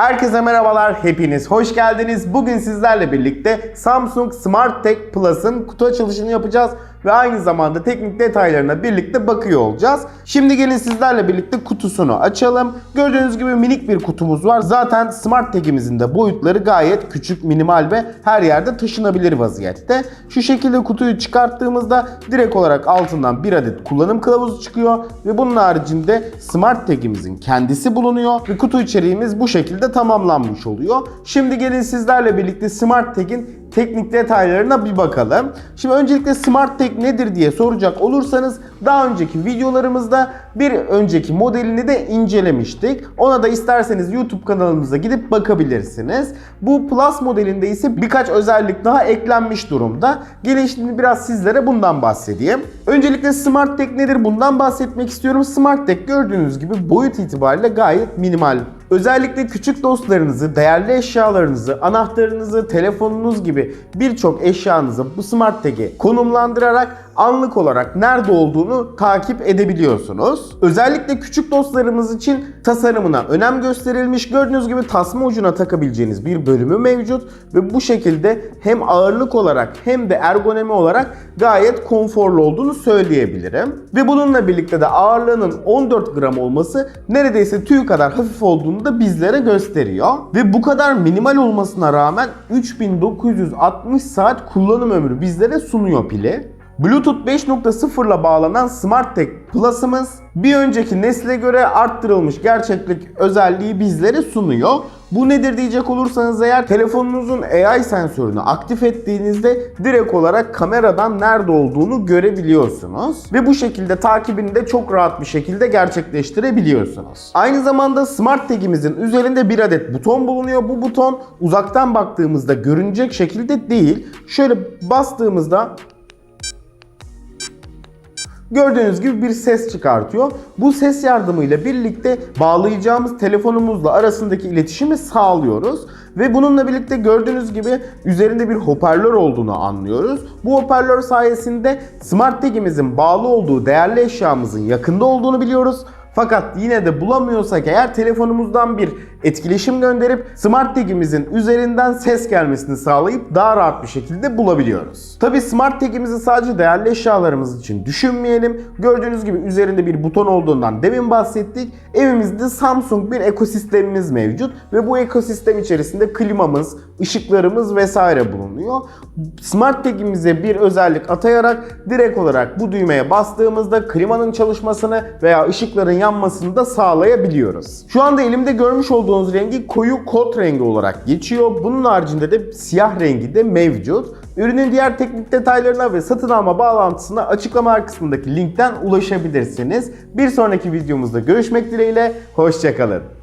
Herkese merhabalar, hepiniz hoş geldiniz. Bugün sizlerle birlikte Samsung Smart Tech Plus'ın kutu açılışını yapacağız ve aynı zamanda teknik detaylarına birlikte bakıyor olacağız. Şimdi gelin sizlerle birlikte kutusunu açalım. Gördüğünüz gibi minik bir kutumuz var. Zaten Smart Tech'imizin de boyutları gayet küçük, minimal ve her yerde taşınabilir vaziyette. Şu şekilde kutuyu çıkarttığımızda direkt olarak altından bir adet kullanım kılavuzu çıkıyor ve bunun haricinde Smart Tech'imizin kendisi bulunuyor ve kutu içeriğimiz bu şekilde tamamlanmış oluyor. Şimdi gelin sizlerle birlikte Smart Tech'in teknik detaylarına bir bakalım. Şimdi öncelikle Smart Tech nedir diye soracak olursanız daha önceki videolarımızda bir önceki modelini de incelemiştik. Ona da isterseniz YouTube kanalımıza gidip bakabilirsiniz. Bu Plus modelinde ise birkaç özellik daha eklenmiş durumda. Gelin şimdi biraz sizlere bundan bahsedeyim. Öncelikle Smart Tech nedir bundan bahsetmek istiyorum. Smart Tech gördüğünüz gibi boyut itibariyle gayet minimal Özellikle küçük dostlarınızı, değerli eşyalarınızı, anahtarınızı, telefonunuz gibi birçok eşyanızı bu Smart Tag'e konumlandırarak anlık olarak nerede olduğunu takip edebiliyorsunuz. Özellikle küçük dostlarımız için tasarımına önem gösterilmiş. Gördüğünüz gibi tasma ucuna takabileceğiniz bir bölümü mevcut ve bu şekilde hem ağırlık olarak hem de ergonomi olarak gayet konforlu olduğunu söyleyebilirim. Ve bununla birlikte de ağırlığının 14 gram olması neredeyse tüy kadar hafif olduğunu da bizlere gösteriyor. Ve bu kadar minimal olmasına rağmen 3960 saat kullanım ömrü bizlere sunuyor pili. Bluetooth 5.0 ile bağlanan Smart Tech Plus'ımız bir önceki nesle göre arttırılmış gerçeklik özelliği bizlere sunuyor. Bu nedir diyecek olursanız eğer telefonunuzun AI sensörünü aktif ettiğinizde direkt olarak kameradan nerede olduğunu görebiliyorsunuz. Ve bu şekilde takibini de çok rahat bir şekilde gerçekleştirebiliyorsunuz. Aynı zamanda Smart Tag'imizin üzerinde bir adet buton bulunuyor. Bu buton uzaktan baktığımızda görünecek şekilde değil. Şöyle bastığımızda Gördüğünüz gibi bir ses çıkartıyor. Bu ses yardımıyla birlikte bağlayacağımız telefonumuzla arasındaki iletişimi sağlıyoruz. Ve bununla birlikte gördüğünüz gibi üzerinde bir hoparlör olduğunu anlıyoruz. Bu hoparlör sayesinde Smart Tag'imizin bağlı olduğu değerli eşyamızın yakında olduğunu biliyoruz. Fakat yine de bulamıyorsak eğer telefonumuzdan bir etkileşim gönderip Smart Tag'imizin üzerinden ses gelmesini sağlayıp daha rahat bir şekilde bulabiliyoruz. Tabi Smart Tag'imizi sadece değerli eşyalarımız için düşünmeyelim. Gördüğünüz gibi üzerinde bir buton olduğundan demin bahsettik. Evimizde Samsung bir ekosistemimiz mevcut ve bu ekosistem içerisinde klimamız, ışıklarımız vesaire bulunuyor. Smart Tag'imize bir özellik atayarak direkt olarak bu düğmeye bastığımızda klimanın çalışmasını veya ışıkların yanmasını da sağlayabiliyoruz. Şu anda elimde görmüş olduğunuz rengi koyu kot rengi olarak geçiyor. Bunun haricinde de siyah rengi de mevcut. Ürünün diğer teknik detaylarına ve satın alma bağlantısına açıklama kısmındaki linkten ulaşabilirsiniz. Bir sonraki videomuzda görüşmek dileğiyle, hoşçakalın.